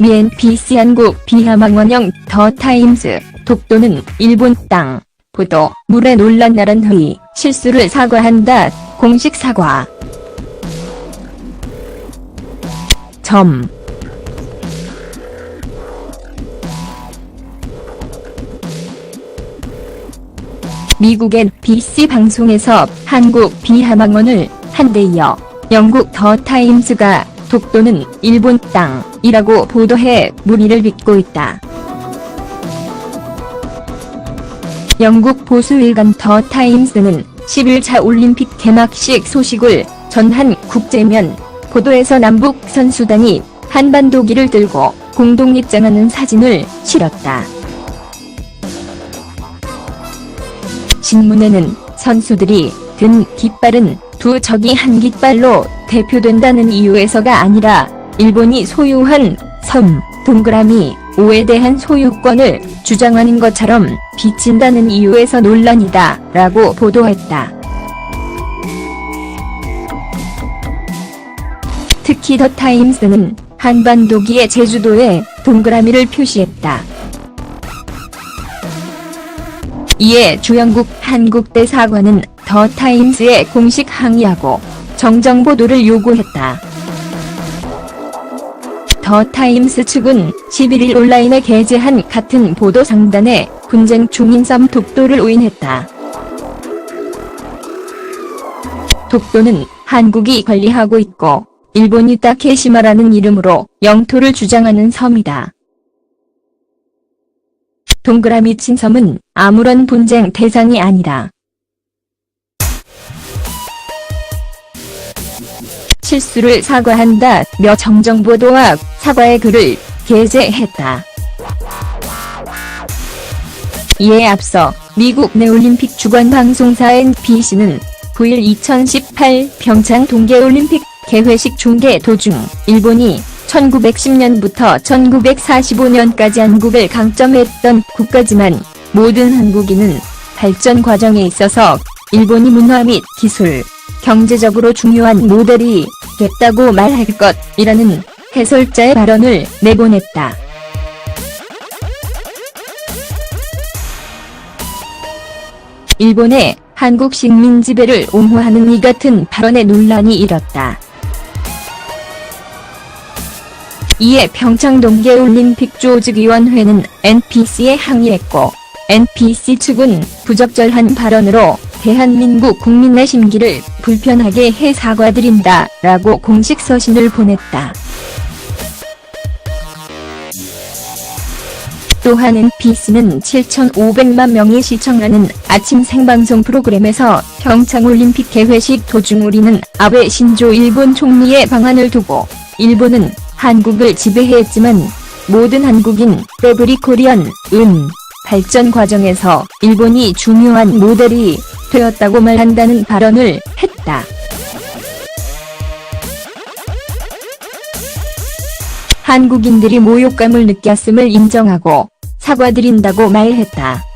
미엔피스 한국 비하망원형 더 타임스 독도는 일본 땅 보도 물에 논란 나란 회의 실수를 사과한다 공식 사과. 점. 미국의 BC 방송에서 한국 비하망원을 한대 이어 영국 더 타임스가 독도는 일본 땅이라고 보도해 물의를 빚고 있다. 영국 보수 일간 더 타임스는 11차 올림픽 개막식 소식을 전한 국제면 보도에서 남북 선수단이 한반도기를 들고 공동 입장하는 사진을 실었다. 신문에는 선수들이 든 깃발은 두 적이 한 깃발로 대표된다는 이유에서가 아니라 일본이 소유한 섬, 동그라미, 5에 대한 소유권을 주장하는 것처럼 비친다는 이유에서 논란이다 라고 보도했다. 특히 더 타임스는 한반도기의 제주도에 동그라미를 표시했다. 이에 주영국 한국대 사관은 더 타임스에 공식 항의하고 정정 보도를 요구했다. 더 타임스 측은 11일 온라인에 게재한 같은 보도 상단에 분쟁 중인 섬 독도를 오인했다. 독도는 한국이 관리하고 있고 일본이 타케시마라는 이름으로 영토를 주장하는 섬이다. 동그라미 친 섬은 아무런 분쟁 대상이 아니다. 실수를 사과한다 며 정정보도와 사과의 글을 게재했다. 이에 앞서 미국 내 올림픽 주관 방송사 NBC는 9일 2018 평창 동계올림픽 개회식 중계 도중 일본이 1910년부터 1945년까지 한국을 강점했던 국가지만 모든 한국인은 발전 과정에 있어서 일본이 문화 및 기술, 경제적으로 중요한 모델이 됐다고 말할 것이라는 해설자의 발언을 내보냈다. 일본의 한국 식민 지배를 옹호하는 이 같은 발언에 논란이 일었다. 이에 평창 동계올림픽 조직위원회는 NPC에 항의했고 NPC 측은 부적절한 발언으로 대한민국 국민의 심기를 불편하게 해 사과드린다 라고 공식 서신을 보냈다. 또한 NPC는 7,500만 명이 시청하는 아침 생방송 프로그램에서 평창올림픽 개회식 도중 우리는 아베 신조 일본 총리의 방안을 두고 일본은 한국을 지배했지만 모든 한국인 레브리 코리언 은 발전 과정에서 일본이 중요한 모델이 되었다고 말한다는 발언을 했다. 한국인들이 모욕감을 느꼈음을 인정하고 사과드린다고 말했다.